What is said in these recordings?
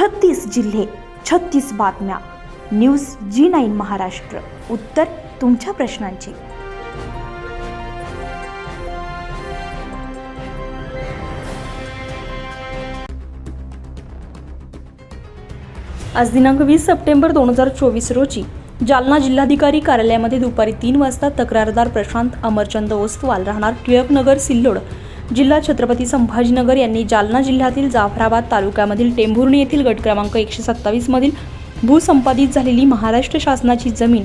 छत्तीस जिल्हे छत्तीस बातम्या. News G nine Maharashtra. उत्तर तुमच्या प्रश्नांची. आज दिनांक वीस सप्टेंबर दोन हजार चोवीस रोजी जालना जिल्हाधिकारी कार्यालयामध्ये दुपारी तीन वाजता तक्रारदार प्रशांत अमरचंद ओस्तवाल राहणार टिळकनगर सिल्लोड जिल्हा छत्रपती संभाजीनगर यांनी जालना जिल्ह्यातील जाफराबाद तालुक्यामधील टेंभुर्णी येथील गट क्रमांक एकशे सत्तावीसमधील भूसंपादित झालेली महाराष्ट्र शासनाची जमीन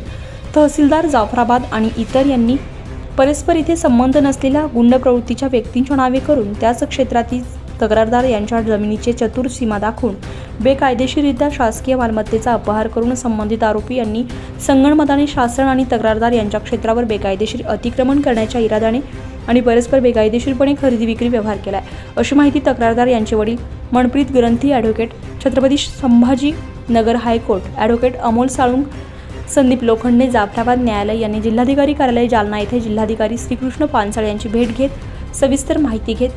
तहसीलदार जाफराबाद आणि इतर यांनी परस्पर इथे संबंध नसलेल्या गुंड प्रवृत्तीच्या व्यक्तींच्या नावे करून त्याच क्षेत्रातील तक्रारदार यांच्या जमिनीचे चतुर सीमा दाखवून बेकायदेशीररित्या शासकीय मालमत्तेचा अपहार करून संबंधित आरोपी यांनी संगणमताने शासन आणि तक्रारदार यांच्या क्षेत्रावर बेकायदेशीर अतिक्रमण करण्याच्या इराद्याने आणि परस्पर बेकायदेशीरपणे खरेदी विक्री व्यवहार केला आहे अशी माहिती तक्रारदार यांचे वडील Manpreet Granthi advocate Chhatrapati Sambhaji Nagar high court advocate Amol Salunke Sandeep Lokhande Jafrabad न्यायालय यांनी जिल्हाधिकारी कार्यालय जालना येथे जिल्हाधिकारी श्रीकृष्ण पानसाळे यांची भेट घेत सविस्तर माहिती घेत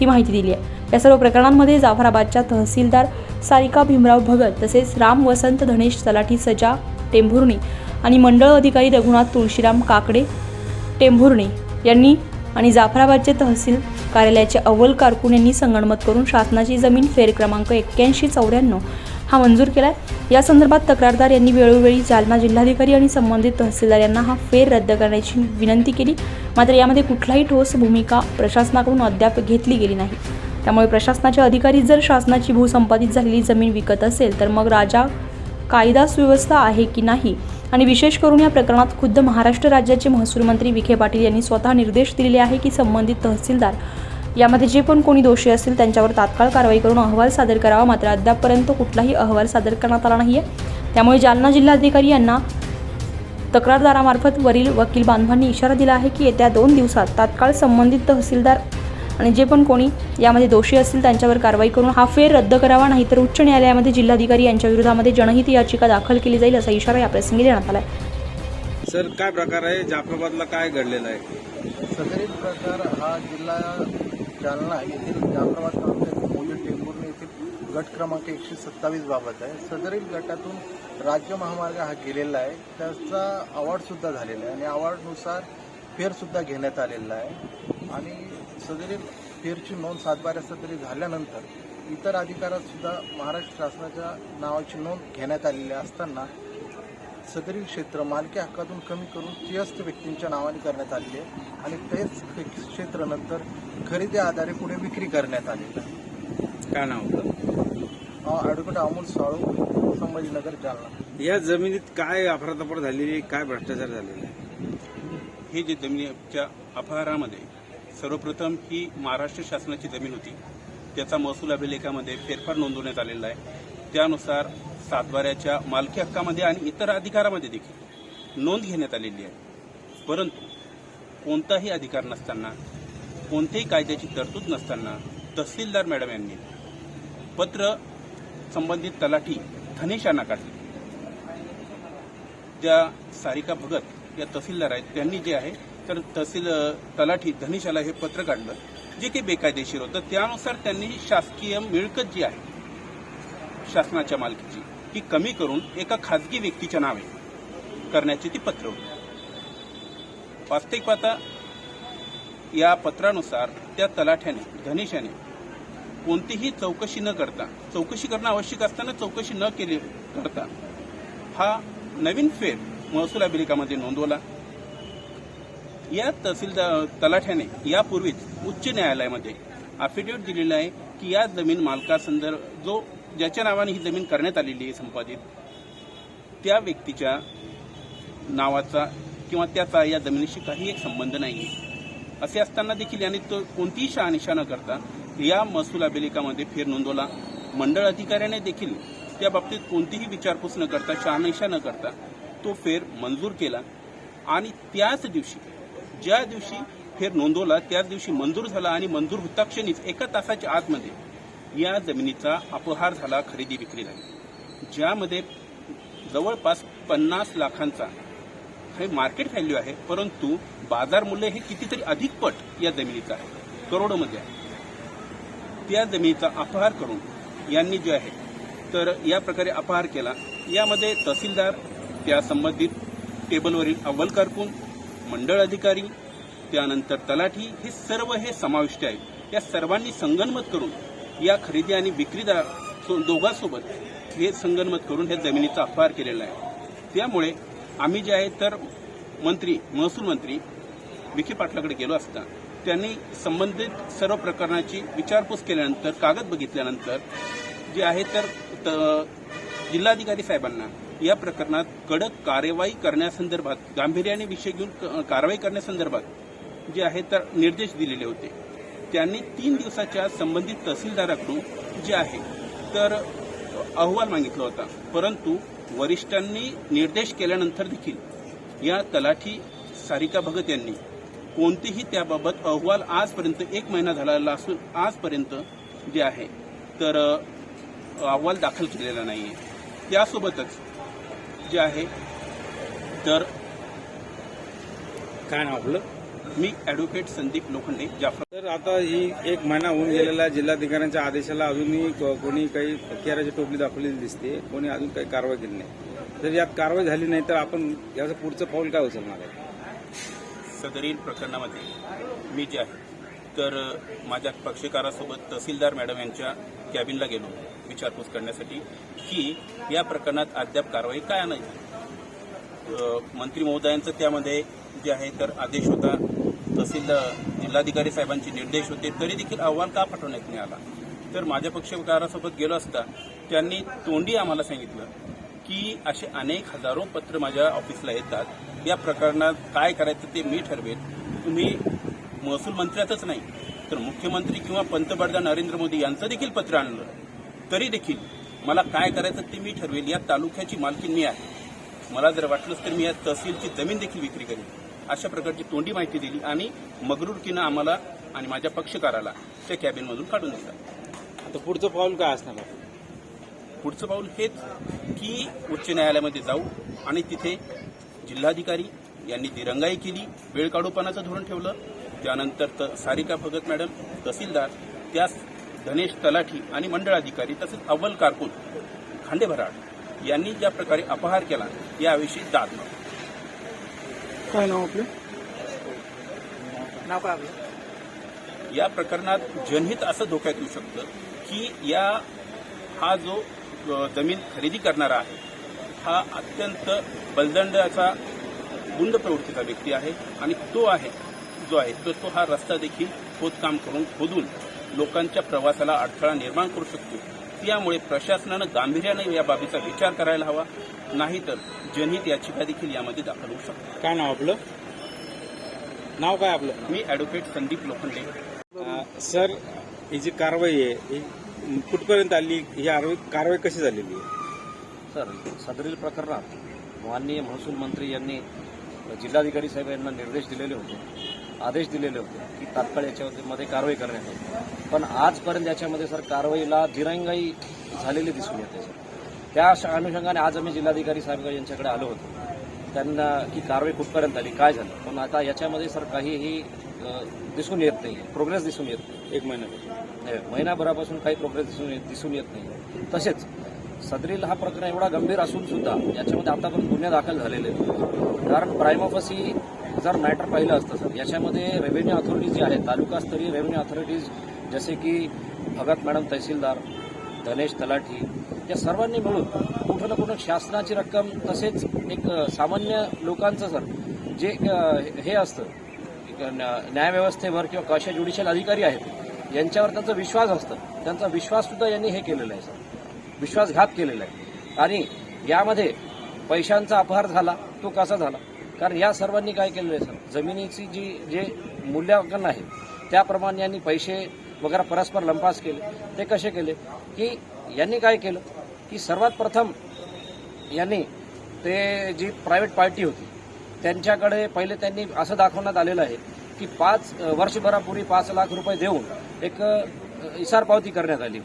ही माहिती दिली आहे. या सर्व प्रकरणांमध्ये जाफराबादच्या तहसीलदार सारिका भीमराव भगत तसेच राम वसंत धनेश तलाठी सजा टेंभुर्णी आणि मंडळ अधिकारी रघुनाथ तुळशीराम काकडे टेंभुर्णी यांनी आणि जाफराबादचे तहसील कार्यालयाचे अव्वल कारकून यांनी संगणमत करून शासनाची जमीन फेर क्रमांक एक्क्याऐंशी चौऱ्याण्णव हा मंजूर केला आहे या संदर्भात तक्रारदार यांनी वेळोवेळी जालना जिल्हाधिकारी आणि संबंधित तहसीलदार यांना हा फेर रद्द करण्याची विनंती केली. मात्र यामध्ये कुठलाही ठोस भूमिका प्रशासनाकडून अद्याप घेतली गेली नाही. त्यामुळे प्रशासनाचे अधिकारी जर शासनाची भूसंपादित झालेली जमीन विकत असेल तर मग राजा कायदा सुव्यवस्था आहे की नाही? आणि विशेष करून या प्रकरणात खुद्द महाराष्ट्र राज्याचे महसूल मंत्री विखे पाटील यांनी स्वतः निर्देश दिलेले आहे की संबंधित तहसीलदार यामध्ये जे पण कोणी दोषी असतील त्यांच्यावर तात्काळ कारवाई करून अहवाल सादर करावा. मात्र अद्यापपर्यंत कुठलाही अहवाल सादर करण्यात आला नाही आहे त्यामुळे जालना जिल्हाधिकारी यांना तक्रारदारामार्फत वरील वकील बांधवांनी इशारा दिला आहे की येत्या दोन दिवसात तात्काळ संबंधित तहसीलदार आणि जे पण कोणी यामध्ये दोषी असतील त्यांच्यावर कारवाई करून हा फेर रद्द करावा नाहीतर उच्च न्यायालयामध्ये जिल्हाधिकारी यांच्या विरोधामध्ये जनहित याचिका दाखल केली जाईल असा इशारा याप्रसंगी देण्यात आला आहे सर काय प्रकार आहे? जाफराबादला काय घडलेलं आहे? सदरील प्रकार हा जिल्हा जालना येथील जाफराबाद तालुक्यातील मोजे टेंभुर्णी येथील गट क्रमांक एकशे सत्तावीस बाबत आहे. सदरील गटातून राज्य महामार्ग हा गेलेला आहे. त्याचा अवॉर्डसुद्धा झालेला आहे आणि अवॉर्डनुसार फेरसुद्धा घेण्यात आलेला आहे. आणि सदरील फेरची नोंद सातबाऱ्या सदरी झाल्यानंतर इतर अधिकारात सुद्धा महाराष्ट्र शासनाच्या नावाची नोंद घेण्यात आलेली असताना सदरील क्षेत्र मालकी हक्कातून कमी करून त्रयस्थ व्यक्तींच्या नावाने करण्यात आलेले आहे आणि तेच क्षेत्र नंतर खरेदी आधारे पुढे विक्री करण्यात आलेलं. आहे काय नाव होतं ॲडव्होकेट अमोल साळू संभाजीनगर जालना. या जमिनीत काय अफरातफर झालेली आहे काय भ्रष्टाचार झालेला आहे? हे जे जमिनीच्या अपहारामध्ये सर्वप्रथम ही महाराष्ट्र शासनाची जमीन होती. त्याचा महसूल अभिलेखामध्ये फेरफार नोंदवण्यात आलेला आहे. त्यानुसार सातबाऱ्याच्या मालकी हक्कामध्ये आणि इतर अधिकारामध्ये देखील नोंद घेण्यात आलेली आहे. परंतु कोणताही अधिकार नसताना कोणत्याही कायद्याची तरतूद नसताना तहसीलदार मॅडम यांनी पत्र संबंधित तलाठी धनेश यांना काढले. ज्या सारिका भगत या तहसीलदार आहेत. त्यांनी जे आहे तर तहसील तलाठी धनिशाला हे पत्र काढलं जे काही बेकायदेशीर होतं. त्यानुसार त्यांनी शासकीय मिळकत जी आहे शासनाच्या मालकीची ती कमी करून एका खाजगी व्यक्तीच्या नावे करण्याची ती पत्र होती. वास्तविक पाहता या पत्रानुसार त्या तलाठ्याने धनिशाने कोणतीही चौकशी न करता चौकशी करणं आवश्यक असताना चौकशी न केली करता हा नवीन फेर महसूल अभिलेखामध्ये नोंदवला. या तहसीलदार तलाठ्याने यापूर्वीच उच्च न्यायालयामध्ये अफिडेविट दिलेलं आहे की या जमीन मालकासंदर्भ जो ज्याच्या नावाने ही जमीन करण्यात आलेली आहे संपादित त्या व्यक्तीच्या नावाचा किंवा त्याचा या जमिनीशी काही एक संबंध नाही असे असताना देखील याने तो कोणतीही शहानिशा न करता या महसूल अभिलेखामध्ये फेर नोंदवला. मंडळ अधिकाऱ्याने देखील त्या बाबतीत कोणतीही विचारपूस न करता शहानिशा न करता तो फेर मंजूर केला. आणि त्याच दिवशी ज्या दिवशी फेर नोंदवला त्याच दिवशी मंजूर झाला आणि मंजूर हुताक्षणीच एका तासाच्या आतमध्ये या जमिनीचा अपहार झाला खरेदी विक्री झाली. ज्यामध्ये जवळपास पन्नास लाखांचा हे मार्केट व्हॅल्यू आहे परंतु बाजार मूल्य हे कितीतरी अधिक पट या जमिनीचं आहे करोडोमध्ये आहे. त्या जमिनीचा अपहार करून यांनी जे आहे तर या प्रकारे अपहार केला. यामध्ये तहसीलदार त्या संबंधित टेबलवरील अव्वल कारकून मंडळ अधिकारी त्यानंतर तलाठी हे सर्व हे समाविष्ट आहेत. या सर्वांनी संगनमत करून या खरेदी आणि विक्रीदार दोघांसोबत हे संगनमत करून ह्या जमिनीचा अपहार केलेला आहे. त्यामुळे आम्ही जे आहे तर मंत्री महसूल मंत्री विखे पाटलाकडे गेलो असता त्यांनी संबंधित सर्व प्रकरणाची विचारपूस केल्यानंतर कागद बघितल्यानंतर जे आहे तर त- जिल्हाधिकारी साहेबांना या प्रकरणात कडक कार्यवाही करण्यासंदर्भात गांभीर्याने विषय घेऊन क- कारवाई करण्यासंदर्भात जे आहे तर निर्देश दिलेले होते. त्यांनी तीन दिवसाच्या संबंधित तहसीलदाराकडून जे आहे तर अहवाल मागितला होता. परंतु वरिष्ठांनी निर्देश केल्यानंतर देखील या तलाठी सारिका भगत यांनी कोणतेही त्याबाबत अहवाल आजपर्यंत एक महिना झालेला असून आजपर्यंत जे आहे तर अहवाल दाखल केलेला नाही आहे त्यासोबतच जे आहे. तर काय नाव आपलं? मी ॲडव्होकेट संदीप लोखंडे जाफर. तर आता ही एक महिना होऊन गेलेला. जिल्हाधिकाऱ्यांच्या आदेशाला अजूनही कोणी काही केराची टोपली दाखवलेली दिसते. कोणी अजून काही कारवाई केली नाही. जर यात कारवाई झाली नाही तर आपण याचं पुढचं पाऊल काय उचलणार आहे? सदरील प्रकरणामध्ये मी जे आहे तर माझ्या पक्षकारासोबत तहसीलदार मॅडम यांच्या कॅबिनला गेलो. विचारपूस करण्यासाठी की या प्रकरणात अद्याप कारवाई काय नाही? मंत्री महोदयांचं त्यामध्ये जे आहे तर आदेश होता. तहसील जिल्हाधिकारी साहेबांचे निर्देश होते. तरी देखील अहवाल का पाठवण्यात नाही आला? तर माझ्या पक्षकारासोबत गेलो असता त्यांनी तोंडी आम्हाला सांगितलं की असे अनेक हजारो पत्र माझ्या ऑफिसला येतात. या प्रकरणात काय करायचं ते मी ठरवेन. तुम्ही महसूल मंत्र्यातच नाही तर मुख्यमंत्री किंवा पंतप्रधान नरेंद्र मोदी यांचं देखील पत्र आणलं. तरी देखील मला काय करायचं ते मी ठरवेल. या तालुक्याची मालकी मी आहे. मला जर वाटलंच तर मी या तहसीलची जमीन देखील विक्री करेन. अशा प्रकारची तोंडी माहिती दिली आणि मगरूरकीनं आम्हाला आणि माझ्या पक्षकाराला त्या कॅबिनमधून काढून दिलं. आता पुढचं पाऊल काय असणार पुढचं पाऊल हेच की उच्च न्यायालयामध्ये जाऊ आणि तिथे जिल्हाधिकारी यांनी दिरंगाई केली वेळ काढूपणाचं धोरण ठेवलं त्यानंतर त सारिका भगत मॅडम तहसीलदार त्यास धनेश तलाठी आणि मंडळ अधिकारी तसेच अव्वल कारकून खांडेभराड यांनी ज्या प्रकारे अपहार केला याविषयी दाद मागतो काय नाव आपलं? नाव काय आपलं? या प्रकरणात जनहित असं धोक्यात येऊ शकतं की या हा जो जमीन खरेदी करणारा आहे हा अत्यंत बलदंडाचा गुंड प्रवृत्तीचा व्यक्ती आहे आणि तो आहे जो आहे तो तो हा रस्ता देखील खोदकाम करून खोदून लोकांच्या प्रवासाला अडथळा निर्माण करू शकतो. त्यामुळे प्रशासनानं गांभीर्यानं या बाबीचा विचार करायला हवा. नाहीतर जनहित याचिका देखील यामध्ये दाखल होऊ शकते. काय नाव आपलं? नाव काय आपलं? मी ॲडव्होकेट संदीप लोखंडे. सर ही जी कारवाई आहे ही कुठपर्यंत आली? ही कारवाई कारवाई कशी झालेली आहे? सर सदरील प्रकरणात माननीय महसूल मंत्री यांनी जिल्हाधिकारी साहेब यांना निर्देश दिलेले होते. आदेश दिलेले होते की तात्काळ याच्यामध्ये कारवाई करण्यात येईल. पण आजपर्यंत याच्यामध्ये सर कारवाईला दिरंगाई झालेली दिसून येते सर. त्या अनुषंगाने आज आम्ही जिल्हाधिकारी साहेब यांच्याकडे आलो होतो. त्यांना की कारवाई कुठपर्यंत आली काय झालं? पण आता याच्यामध्ये सर काहीही दिसून येत नाही. प्रोग्रेस दिसून येत नाही. एक महिन्यापासून महिनाभरापासून काही प्रोग्रेस दिसून येत दिसून येत नाही. तसेच सदरील हा प्रकरण एवढा गंभीर असून सुद्धा याच्यामध्ये आतापर्यंत गुन्हे दाखल झालेले कारण प्रायमोफसी जर मॅटर पाहिलं असतं सर. याच्यामध्ये रेव्हेन्यू अथॉरिटीज जे आहेत तालुकास्तरीय रेव्हेन्यू अथॉरिटीज जसे की भगत मॅडम तहसीलदार धनेश तलाठी या सर्वांनी मिळून कुठं ना कुठं शासनाची रक्कम तसेच एक सामान्य लोकांचं सर जे हे असतं एक न्या- न्यायव्यवस्थेवर किंवा कशा ज्युडिशियल अधिकारी आहेत यांच्यावर त्यांचा विश्वास असतं. त्यांचा विश्वाससुद्धा यांनी हे केलेला आहे सर. विश्वासघात केलेला आहे. आणि यामध्ये पैशांचा अपहार झाला तो कसा झाला? कारण या सर्वांनी काय केलेलं आहे सर? जमिनीची जी जे मूल्यांकन आहे त्याप्रमाणे यांनी पैसे वगैरे परस्पर लंपास केले. ते कसे केले? की यांनी काय केलं? की सर्वात प्रथम यांनी ते जी प्रायव्हेट पार्टी होती त्यांच्याकडे पहिले त्यांनी असं दाखवण्यात आलेलं आहे की पाच वर्षभरापूर्वी पाच लाख रुपये देऊन एक इसार पावती करण्यात आली.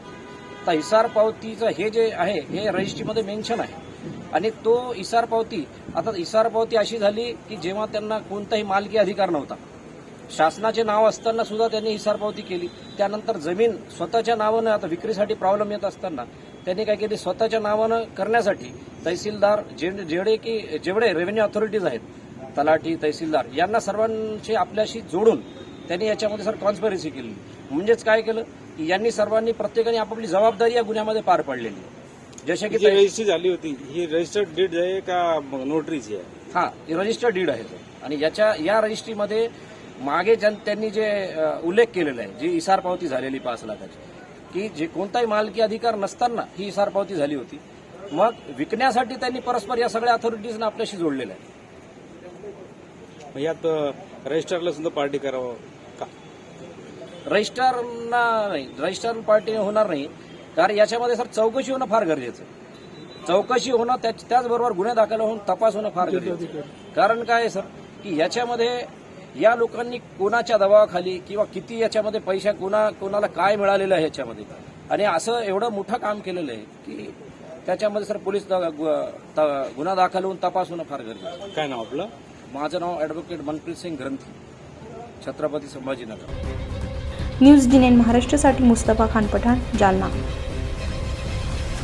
तर इसार पावतीचं हे जे आहे हे रजिस्ट्रीमध्ये मेन्शन आहे. आणि तो इसार पावती आता इसार पावती अशी झाली की जेव्हा त्यांना कोणताही मालकी अधिकार नव्हता. शासनाचे नाव असताना सुद्धा त्यांनी इसार पावती केली. त्यानंतर जमीन स्वतःच्या नावानं आता विक्रीसाठी प्रॉब्लेम येत असताना त्यांनी काय केली? स्वतःच्या नावानं करण्यासाठी तहसीलदार जे जेवढे की जेवढे रेव्हेन्यू ऑथॉरिटीज आहेत तलाठी तहसीलदार यांना सर्वांशी आपल्याशी जोडून त्यांनी याच्यामध्ये सर ट्रान्सपरन्सी केली. म्हणजेच काय केलं? की यांनी सर्वांनी प्रत्येकाने आपापली जबाबदारी या गुन्ह्यामध्ये पार पाडलेली आहे. जसे की जी रजिस्ट्री झाली होती. ही रजिस्टर्ड डीड आहे का नोटरीची आहे? हा रजिस्टर्ड डीड आहे आणि याच्या या रजिस्ट्रीमध्ये मागे ज्यां त्यांनी जे अ, उल्लेख केलेला आहे जी इसार पावती झालेली पाच लाखाची की जे कोणताही मालकी अधिकार नसताना ही इसार पावती झाली होती. मग विकण्यासाठी त्यांनी परस्पर या सगळ्या अथॉरिटीजना आपल्याशी जोडलेलं आहे. मग यात रजिस्टरला सुद्धा पार्टी करावं का? रजिस्ट्रारना नाही. रजिस्ट्रार पार्टी होणार नाही. कारण याच्यामध्ये सर चौकशी होणं फार गरजेचं आहे. चौकशी होणं त्याच- त्याचबरोबर गुन्हे दाखल होऊन तपास होणं फार गरजेचं आहे. कारण काय आहे सर की याच्यामध्ये या लोकांनी कोणाच्या दबावाखाली किंवा किती याच्यामध्ये पैसा कोणा कोणाला काय मिळालेलं आहे याच्यामध्ये? आणि असं एवढं मोठं काम केलेलं आहे की त्याच्यामध्ये सर पोलीस द- गु- त- गुन्हा दाखल होऊन तपास होणं फार गरजेचं. काय नाव आपलं? माझं नाव ॲडव्होकेट मनप्रीत सिंग ग्रंथी छत्रपती संभाजीनगर. न्यूज डिनेन महाराष्ट्रासाठी मुस्तफा खान पठाण जालना.